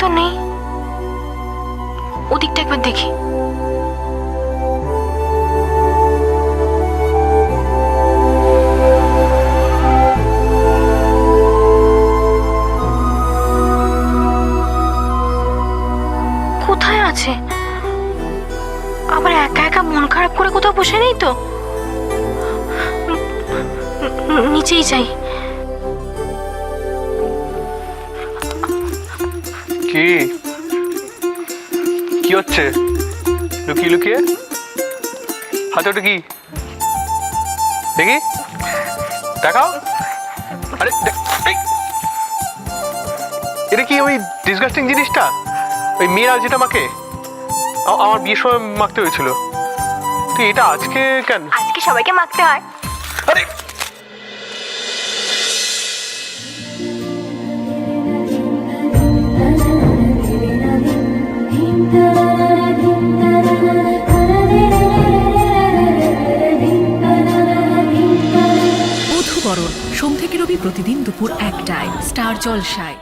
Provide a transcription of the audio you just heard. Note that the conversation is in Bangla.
তো নেই। ওদিকটা একবার দেখি। কোথায় আছে? আবার একা একা মন খারাপ করে কোথাও বসে নেই তো? নিচেই যাই। কি? কি হচ্ছে? লুকিয়ে লুকিয়ে? হাতে ওটা কি? দেখি। দেখাও। আরে এটা কি ওই ডিসগাস্টিং জিনিসটা? ওই মেয়েরা যেটা মাকে আমার বিয়ের সময় মাখতে হয়েছিল। তুই এটা আজকে কেন? আজকে সবাইকে মাখতে হয়। আরে সোম থেকে রবি প্রতিদিন দুপুর একটায় স্টার জলসায়।